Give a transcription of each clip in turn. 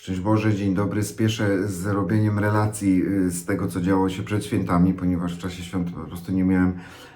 Szczęść Boże, dzień dobry. Spieszę z robieniem relacji y, z tego, co działo się przed świętami, ponieważ w czasie świąt po prostu nie miałem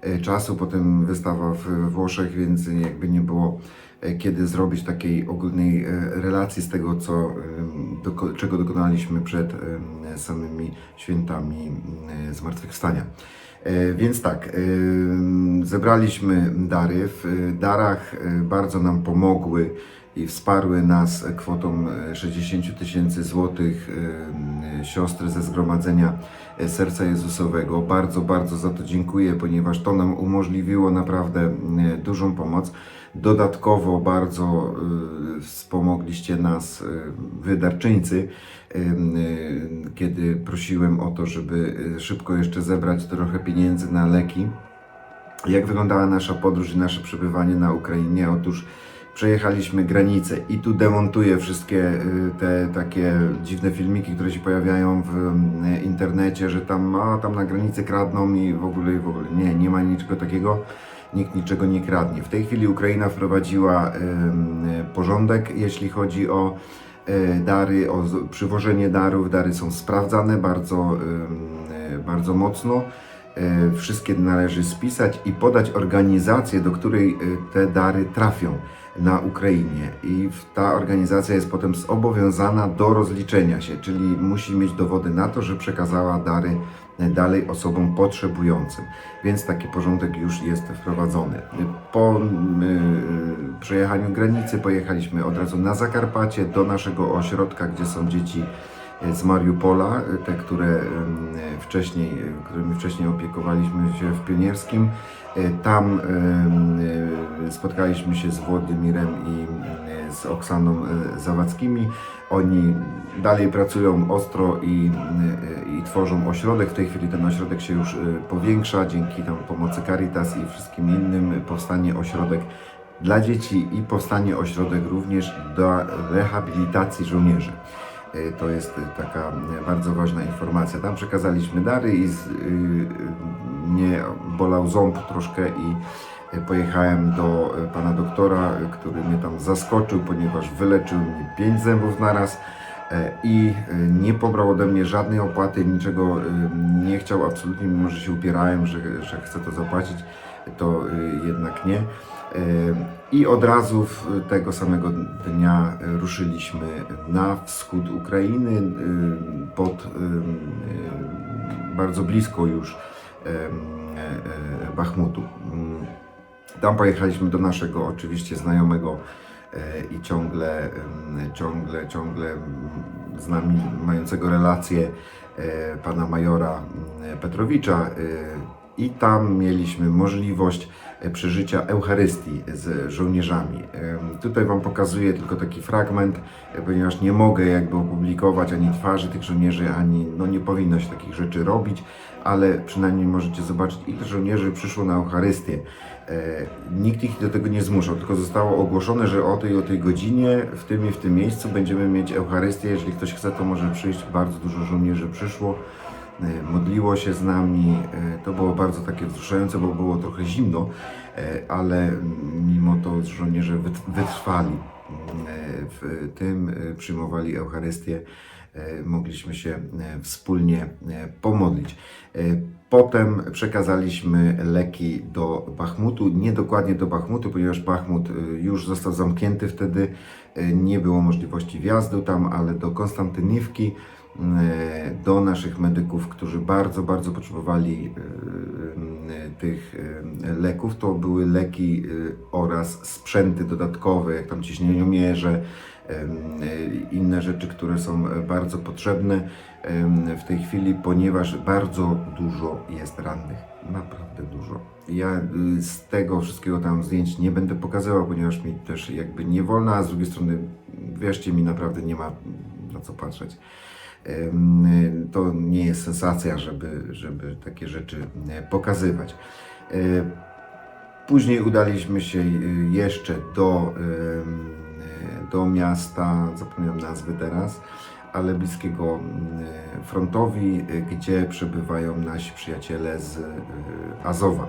e, czasu. Potem wystawa w Włoszech, więc jakby nie było e, kiedy zrobić takiej ogólnej relacji z tego, co, doko- czego dokonaliśmy przed ym, samymi świętami zmartwychwstania. Więc tak, zebraliśmy dary. W y, darach y, bardzo nam pomogły i wsparły nas kwotą e, 60 tysięcy złotych e, siostry ze Zgromadzenia e, Serca Jezusowego. Bardzo, bardzo za to dziękuję, ponieważ to nam umożliwiło naprawdę e, dużą pomoc. Dodatkowo bardzo e, wspomogliście nas e, wydarczyńcy, e, e, kiedy prosiłem o to, żeby e, szybko jeszcze zebrać trochę pieniędzy na leki. Jak wyglądała nasza podróż i nasze przebywanie na Ukrainie? Otóż przejechaliśmy granicę i tu demontuję wszystkie y, te takie dziwne filmiki, które się pojawiają w y, internecie, że tam, a, tam na granicy kradną i w ogóle, w ogóle. Nie, nie ma niczego takiego. Nikt niczego nie kradnie. W tej chwili Ukraina wprowadziła porządek, jeśli chodzi o y, dary, o przywożenie darów. Dary są sprawdzane bardzo, y, bardzo mocno. Wszystkie należy spisać i podać organizację, do której te dary trafią na Ukrainie. I ta organizacja jest potem zobowiązana do rozliczenia się, czyli musi mieć dowody na to, że przekazała dary e, dalej osobom potrzebującym. Więc taki porządek już jest wprowadzony. Po y, przejechaniu granicy pojechaliśmy od razu na Zakarpacie do naszego ośrodka, gdzie są dzieci z Mariupola, te, które wcześniej, którymi wcześniej opiekowaliśmy się w Pionierskim. E, Tam e, spotkaliśmy się z Włodymirem i z Oksaną e, Zawackimi. Oni dalej pracują ostro i, i tworzą ośrodek. W tej chwili ten ośrodek się już powiększa dzięki tam pomocy Caritas i wszystkim innym. Powstanie ośrodek dla dzieci i powstanie ośrodek również do rehabilitacji żołnierzy. E, To jest e, taka e, bardzo ważna informacja. Tam przekazaliśmy dary i z, y, y, mnie bolał ząb troszkę i e, pojechałem do e, pana doktora, e, który mnie tam zaskoczył, ponieważ wyleczył mi pięć zębów naraz e, i e, nie pobrał ode mnie żadnej opłaty, niczego e, nie chciał absolutnie, mimo że się upierałem, że, że chcę to zapłacić, to e, jednak nie. I od razu tego samego dnia e, ruszyliśmy na wschód Ukrainy, e, pod e, bardzo blisko już Bachmutu. Mm, Tam pojechaliśmy do naszego oczywiście znajomego i ciągle, ciągle, ciągle z nami mającego relacje pana majora mm, Petrowicza i tam mieliśmy możliwość e, przeżycia Eucharystii z żołnierzami. Tutaj Wam pokazuję tylko taki fragment, e, ponieważ nie mogę jakby opublikować ani twarzy tych żołnierzy, ani no nie powinno się takich rzeczy robić, ale przynajmniej możecie zobaczyć, ile żołnierzy przyszło na Eucharystię. E, Nikt ich do tego nie zmuszał, tylko zostało ogłoszone, że o tej o tej godzinie w tym i w tym miejscu będziemy mieć Eucharystię. Jeżeli ktoś chce, to może przyjść. Bardzo dużo żołnierzy przyszło, modliło się z nami. E, To było bardzo takie wzruszające, bo było trochę zimno, e, ale mimo to żołnierze wyt- wytrwali e, w tym, e, przyjmowali Eucharystię e, mogliśmy się e, wspólnie e, pomodlić. E, Potem przekazaliśmy leki do Bachmutu, nie dokładnie do Bachmutu, ponieważ Bachmut e, już został zamknięty wtedy, e, nie było możliwości wjazdu tam, ale do Konstantyniwki, e, do naszych medyków, którzy bardzo, bardzo potrzebowali e, e, tych e, leków. To były leki e, oraz sprzęty dodatkowe, jak tam ciśnieniomierze, e, inne rzeczy, które są e, bardzo potrzebne w tej chwili, ponieważ bardzo dużo jest rannych. Naprawdę dużo. Ja z tego wszystkiego tam zdjęć nie będę pokazywał, ponieważ mi też jakby nie wolno, a z drugiej strony wierzcie mi, naprawdę nie ma na co patrzeć. To nie jest sensacja, żeby, żeby takie rzeczy e, pokazywać. E, Później udaliśmy się y, jeszcze do, do miasta, zapomniałem nazwy teraz, ale bliskiego frontowi, gdzie przebywają nasi przyjaciele z Azowa.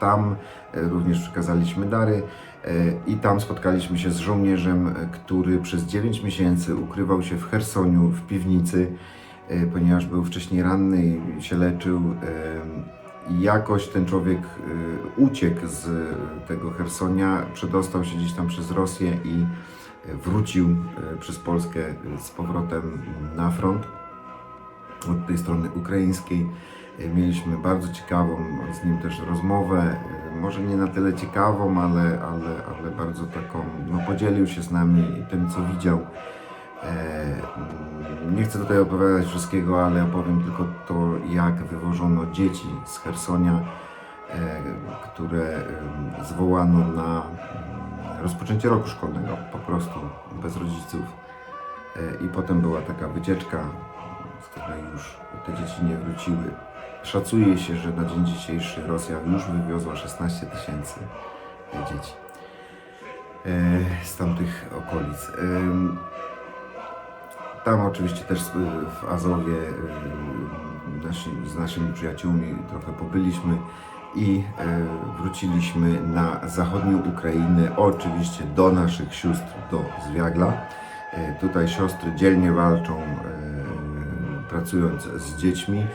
Tam e, również przekazaliśmy dary e, i tam spotkaliśmy się z żołnierzem, e, który przez 9 miesięcy ukrywał się w Chersoniu, w piwnicy, ponieważ był wcześniej ranny i się leczył. jakoś ten człowiek uciekł z tego Chersonia, przedostał się gdzieś tam przez Rosję i wrócił przez Polskę z powrotem na front od tej strony ukraińskiej. E, Mieliśmy bardzo ciekawą z nim też rozmowę, e, może nie na tyle ciekawą, ale, ale, ale bardzo taką, no podzielił się z nami tym, co widział. E, mm, Nie chcę tutaj opowiadać wszystkiego, ale opowiem tylko to, jak wywożono dzieci z Hersonia, które zwołano na mm, rozpoczęcie roku szkolnego, po prostu bez rodziców. I potem była taka wycieczka, z której już te dzieci nie wróciły. Szacuje się, że na dzień dzisiejszy Rosja już wywiozła 16 tysięcy e, dzieci e, z tamtych okolic. Em, Tam oczywiście też w Azowie z naszymi przyjaciółmi trochę pobyliśmy i e, wróciliśmy na zachodnią Ukrainę, oczywiście do naszych sióstr, do Zwiagla. E, Tutaj siostry dzielnie walczą, e, pracując z dziećmi.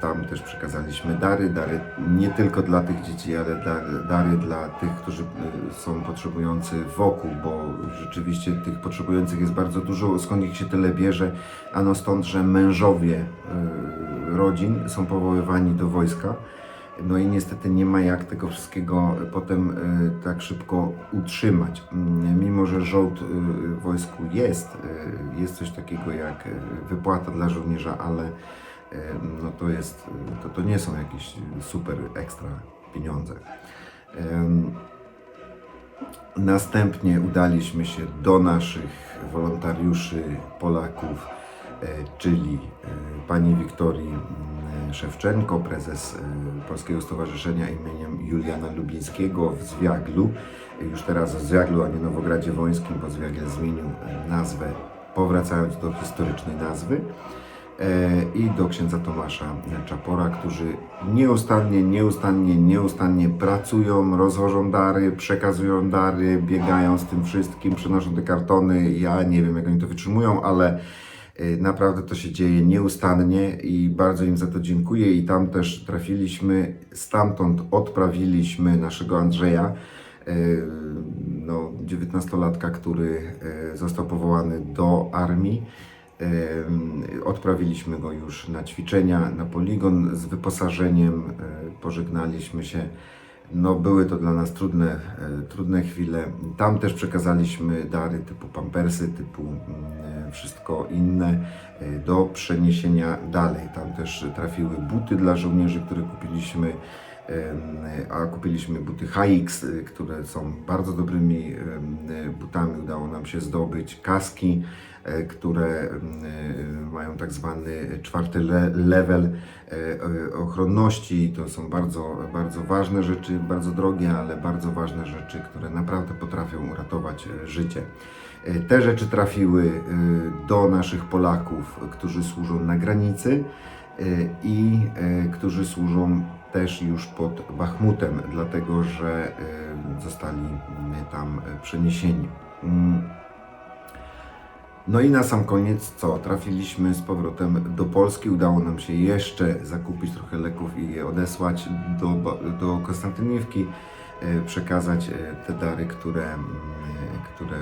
Tam też przekazaliśmy dary, dary nie tylko dla tych dzieci, ale da- dary dla tych, którzy e, są potrzebujący wokół, bo rzeczywiście tych potrzebujących jest bardzo dużo. Skąd ich się tyle bierze? Ano stąd, że mężowie e, rodzin są powoływani do wojska. No i niestety nie ma jak tego wszystkiego potem e, tak szybko utrzymać. Mm, Mimo, że żołd w wojsku jest, jest coś takiego jak wypłata dla żołnierza, ale no to jest, to, to nie są jakieś super ekstra pieniądze. Następnie udaliśmy się do naszych wolontariuszy Polaków, e, czyli e, pani Wiktorii mm, Szewczenko, prezes e, Polskiego Stowarzyszenia imieniem Juliana Lubińskiego w Zwiaglu. Już teraz w Zwiaglu, a nie Nowogradzie Wońskim, bo Zwiagiel zmienił nazwę, powracając do historycznej nazwy i do księdza Tomasza Czapora, którzy nieustannie, nieustannie, nieustannie pracują, rozwożą dary, przekazują dary, biegają z tym wszystkim, przenoszą te kartony. Ja nie wiem, jak oni to wytrzymują, ale e, naprawdę to się dzieje nieustannie i bardzo im za to dziękuję. I tam też trafiliśmy, stamtąd odprawiliśmy naszego Andrzeja, e, no, 19-latka, który e, został powołany do armii. Odprawiliśmy go już na ćwiczenia, na poligon z wyposażeniem, e, pożegnaliśmy się. No, były to dla nas trudne, e, trudne chwile. Tam też przekazaliśmy dary typu pampersy, typu mm, e, wszystko inne do przeniesienia dalej. Tam też trafiły buty dla żołnierzy, które kupiliśmy, a kupiliśmy buty HX, e, które są bardzo dobrymi butami. Udało nam się zdobyć kaski, e, które e, mają tak zwany czwarty le level e, ochronności. To są bardzo, bardzo ważne rzeczy, bardzo drogie, ale bardzo ważne rzeczy, które naprawdę potrafią uratować życie. Te rzeczy trafiły do naszych Polaków, którzy służą na granicy i którzy służą też już pod Bachmutem, dlatego że zostali tam e, przeniesieni. Mm. No i na sam koniec co? Trafiliśmy z powrotem do Polski. Udało nam się jeszcze zakupić trochę leków i je odesłać do, do Konstantyniewki, e, przekazać e, te dary, które, które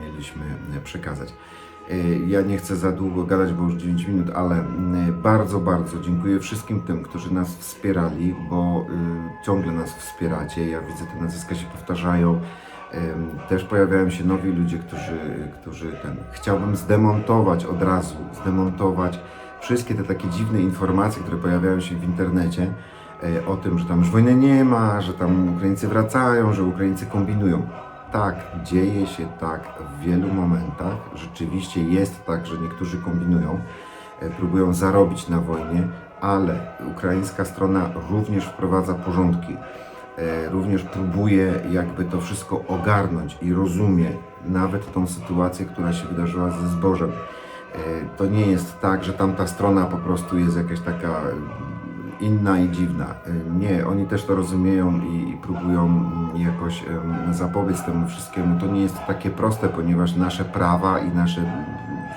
mieliśmy przekazać. E, Ja nie chcę za długo gadać, bo już 9 minut, ale bardzo, bardzo dziękuję wszystkim tym, którzy nas wspierali, bo y, ciągle nas wspieracie. Ja widzę, te nazwiska się powtarzają. Też pojawiają się nowi ludzie, którzy, którzy ten. Chciałbym zdemontować od razu, zdemontować wszystkie te takie dziwne informacje, które pojawiają się w internecie e, o tym, że tam już wojny nie ma, że tam Ukraińcy wracają, że Ukraińcy kombinują. Tak, dzieje się tak w wielu momentach. Rzeczywiście jest tak, że niektórzy kombinują, e, próbują zarobić na wojnie, ale ukraińska strona również wprowadza porządki e, również próbuje jakby to wszystko ogarnąć i rozumie nawet tą sytuację, która się wydarzyła ze zbożem. E, To nie jest tak, że tamta strona po prostu jest jakaś taka inna i dziwna. Y, Nie, oni też to rozumieją i, i próbują jakoś zapobiec temu wszystkiemu. To nie jest takie proste, ponieważ nasze prawa i nasze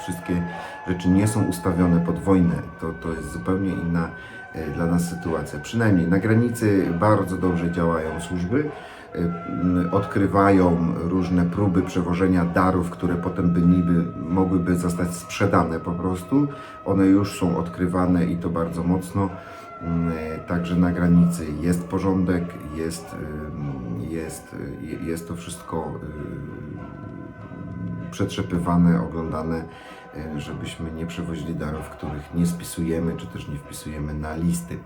wszystkie rzeczy nie są ustawione pod wojnę. To, to jest zupełnie inna e, dla nas sytuacja. Przynajmniej na granicy bardzo dobrze działają służby. e, Odkrywają różne próby przewożenia darów, które potem by niby mogłyby zostać sprzedane po prostu. One już są odkrywane i to bardzo mocno. Mm, e, Także na granicy jest porządek, jest, ym, jest, y, jest to wszystko y, przetrzepywane, oglądane, y, żebyśmy nie przewozili darów, których nie spisujemy, czy też nie wpisujemy na listy.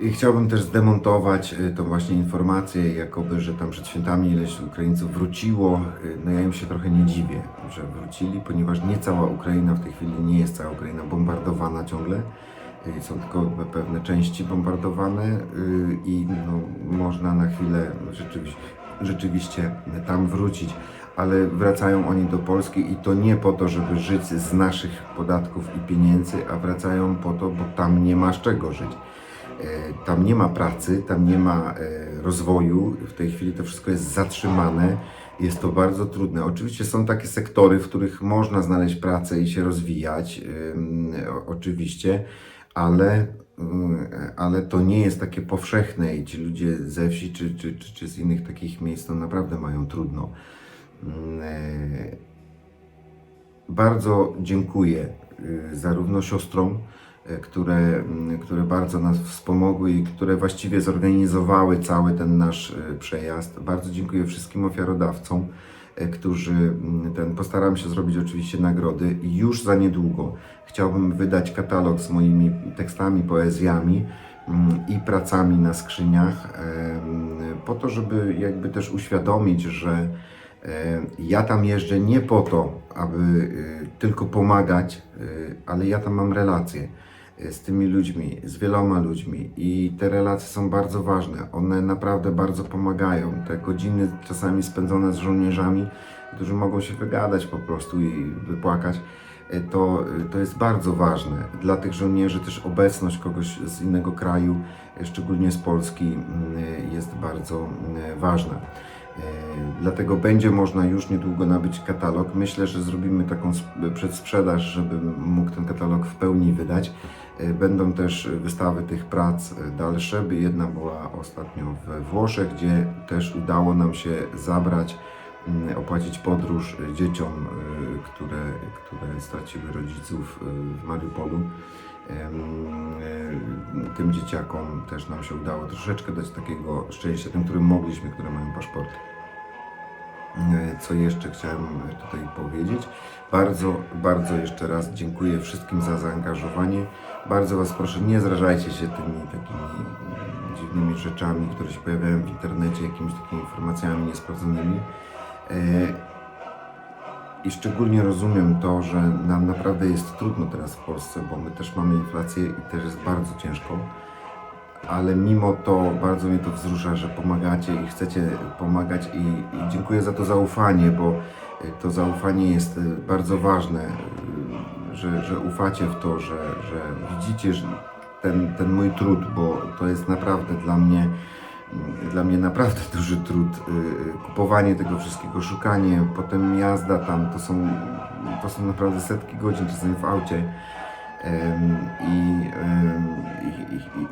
I chciałbym też zdemontować y, tą właśnie informację, jakoby, że tam przed świętami ileś Ukraińców wróciło. Y, No ja im się trochę nie dziwię, że wrócili, ponieważ nie cała Ukraina w tej chwili nie jest cała Ukraina bombardowana ciągle. Y, Są tylko pe- pewne części bombardowane i no, można na chwilę rzeczywiście, rzeczywiście tam wrócić. Ale wracają oni do Polski i to nie po to, żeby żyć z naszych podatków i pieniędzy, a wracają po to, bo tam nie ma z czego żyć. E, Tam nie ma pracy, tam nie ma e, rozwoju. W tej chwili to wszystko jest zatrzymane. Jest to bardzo trudne. Oczywiście są takie sektory, w których można znaleźć pracę i się rozwijać, oczywiście, ale, ym, ale to nie jest takie powszechne i ci ludzie ze wsi czy, czy, czy, czy z innych takich miejsc to naprawdę mają trudno. E, bardzo dziękuję y, zarówno siostrom, które, mm, które bardzo nas wspomogły i które właściwie zorganizowały cały ten nasz y, przejazd. Bardzo dziękuję wszystkim ofiarodawcom, y, którzy mm, ten postaram się zrobić oczywiście nagrody już za niedługo chciałbym wydać katalog z moimi tekstami, poezjami mm, i pracami na skrzyniach po to, żeby jakby też uświadomić, że E, Ja tam jeżdżę nie po to, aby tylko pomagać, ale ja tam mam relacje z tymi ludźmi, z wieloma ludźmi i te relacje są bardzo ważne. One naprawdę bardzo pomagają. Te godziny czasami spędzone z żołnierzami, którzy mogą się wygadać po prostu i wypłakać, y, to, y, to jest bardzo ważne. Dla tych żołnierzy też obecność kogoś z innego kraju, y, szczególnie z Polski, y, jest bardzo y, ważna. E, Dlatego będzie można już niedługo nabyć katalog. Myślę, że zrobimy taką sp- przedsprzedaż, żebym mógł ten katalog w pełni wydać. E, Będą też wystawy tych prac dalsze. Jedna była ostatnio we Włoszech, gdzie też udało nam się zabrać, mm, opłacić podróż dzieciom, e, które, które straciły rodziców w Mariupolu. Tym dzieciakom też nam się udało troszeczkę dać takiego szczęścia, tym, którym mogliśmy, które mają paszporty. E, Co jeszcze chciałem tutaj powiedzieć? Bardzo, bardzo jeszcze raz dziękuję wszystkim za zaangażowanie. Bardzo Was proszę, nie zrażajcie się tymi takimi mm, dziwnymi rzeczami, które się pojawiają w internecie, jakimiś takimi informacjami niesprawdzonymi. E, I szczególnie rozumiem to, że nam naprawdę jest trudno teraz w Polsce, bo my też mamy inflację i też jest bardzo ciężko ale mimo to bardzo mnie to wzrusza, że pomagacie i chcecie pomagać i, i dziękuję za to zaufanie, bo y, to zaufanie jest y, bardzo ważne, y, że, że ufacie w to, że, że widzicie że ten, ten mój trud, bo to jest naprawdę dla mnie mm, dla mnie naprawdę duży trud. Kupowanie tego wszystkiego, szukanie, potem jazda tam, to są, to są naprawdę setki godzin czasami w aucie. I,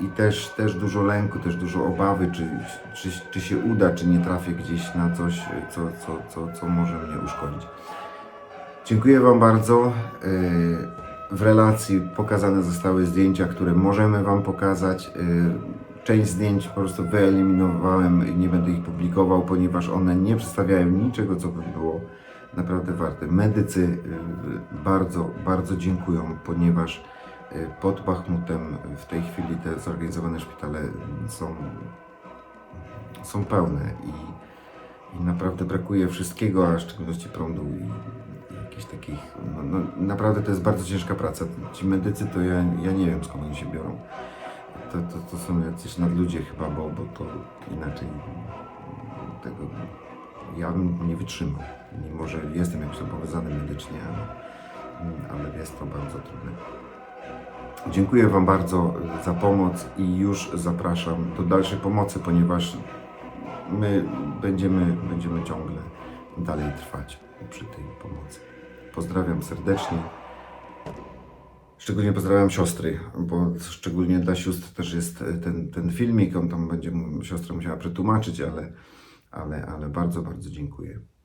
i, i, też, też dużo lęku, też dużo obawy, czy, czy, czy się uda, czy nie trafię gdzieś na coś, co, co, co, co może mnie uszkodzić. Dziękuję Wam bardzo. Y, W relacji pokazane zostały zdjęcia, które możemy Wam pokazać. Y, Część zdjęć po prostu wyeliminowałem i nie będę ich publikował, ponieważ one nie przedstawiają niczego, co by było naprawdę warte. Medycy y, bardzo, bardzo dziękują, ponieważ y, pod Bachmutem w tej chwili te zorganizowane szpitale są, są pełne i, i naprawdę brakuje wszystkiego, a w szczególności prądu i, jakichś takich. No, no, naprawdę to jest bardzo ciężka praca. Ci medycy to ja, ja nie wiem skąd oni się biorą. To, to, to są jacyś nadludzie chyba, bo, bo to inaczej tego ja bym nie wytrzymał. Mimo, że jestem jakoś powiązany medycznie, ale, ale jest to bardzo trudne. Dziękuję Wam bardzo za pomoc i już zapraszam do dalszej pomocy, ponieważ my będziemy, będziemy ciągle dalej trwać przy tej pomocy. Pozdrawiam serdecznie. Szczególnie pozdrawiam siostry, bo szczególnie dla sióstr też jest ten, ten filmik. On tam będzie siostra musiała przetłumaczyć, ale, ale, ale bardzo, bardzo dziękuję.